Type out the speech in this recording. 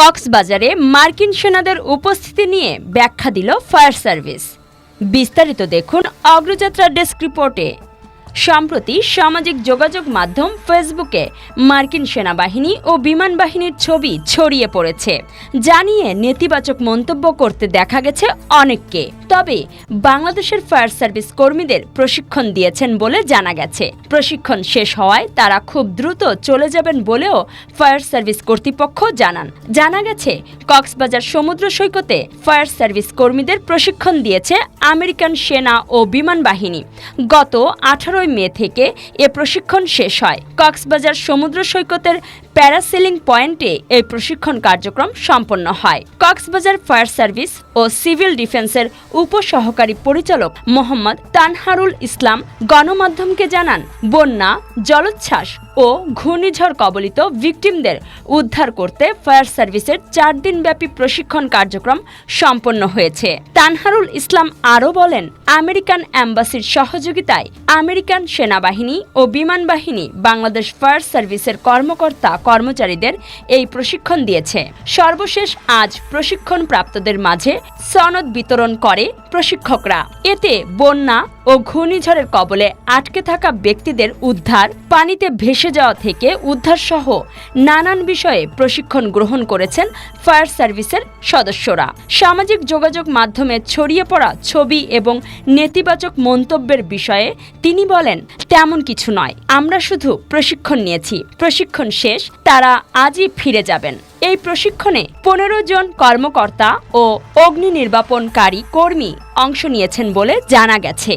কক্সবাজারে মার্কিন সেনাদের উপস্থিতি নিয়ে ব্যাখ্যা দিল ফায়ার সার্ভিস। বিস্তারিত দেখুন অগ্রযাত্রা ডেস্ক রিপোর্টে। সম্প্রতি সামাজিক যোগাযোগ মাধ্যম ফেসবুকে মার্কিন সেনাবাহিনী ও বিমান বাহিনীর ছবি ছড়িয়ে পড়েছে। জানিয়ে নেতিবাচক মন্তব্য করতে দেখা গেছে অনেককে। তবে বাংলাদেশের ফায়ার সার্ভিস কর্মীদের প্রশিক্ষণ দিয়েছেন বলে জানা গেছে। প্রশিক্ষণ শেষ হওয়ায় তারা খুব দ্রুত চলে যাবেন বলেও ফায়ার সার্ভিস কর্তৃপক্ষ জানান। জানা গেছে, কক্সবাজার সমুদ্র সৈকতে ফায়ার সার্ভিস কর্মীদের প্রশিক্ষণ দিয়েছে আমেরিকান সেনা ও বিমান বাহিনী। গত আঠারোই মে থেকে এ প্রশিক্ষণ শেষ হয়। কক্সবাজার সমুদ্র সৈকতের প্যারাসেলিং পয়েন্টে এই প্রশিক্ষণ কার্যক্রম সম্পন্ন হয়। কক্সবাজার ফায়ার সার্ভিস ও সিভিল ডিফেন্সের উপসহকারী পরিচালক মোহাম্মদ তানহারুল ইসলাম গণমাধ্যমকে জানান, বন্যা, জলোচ্ছ্বাস ও ঘূর্ণিঝড় কবলিত ভিকটিমদের উদ্ধার করতে ফায়ার সার্ভিসের চার দিনব্যাপী প্রশিক্ষণ কার্যক্রম সম্পন্ন হয়েছে। তানহারুল ইসলাম আরও বলেন, আমেরিকান অ্যাম্বাসির সহযোগিতায় আমেরিকান সেনাবাহিনী ও বিমান বাহিনী বাংলাদেশ ফায়ার সার্ভিসের কর্মকর্তা কর্মচারীদের এই প্রশিক্ষণ দিয়েছে। সর্বশেষ আজ প্রশিক্ষণ প্রাপ্তদের মাঝে সনদ বিতরণ করে প্রশিক্ষকরা। এতে বন্যা ও ঘূর্ণিঝড়ের কবলে আটকে থাকা ব্যক্তিদের উদ্ধার, পানিতে ভেসে যাওয়া থেকে উদ্ধার সহ নানান বিষয়ে প্রশিক্ষণ গ্রহণ করেছেন ফায়ার সার্ভিসের সদস্যরা। সামাজিক যোগাযোগ মাধ্যমে ছড়িয়ে পড়া ছবি এবং নেতিবাচক মন্তব্যের বিষয়ে তিনি বলেন, তেমন কিছু নয়, আমরা শুধু প্রশিক্ষণ নিয়েছি। প্রশিক্ষণ শেষ, তারা আজই ফিরে যাবেন। এই প্রশিক্ষণে পনেরো জন কর্মকর্তা ও অগ্নি নির্বাপনকারী কর্মী অংশ নিয়েছেন বলে জানা গেছে।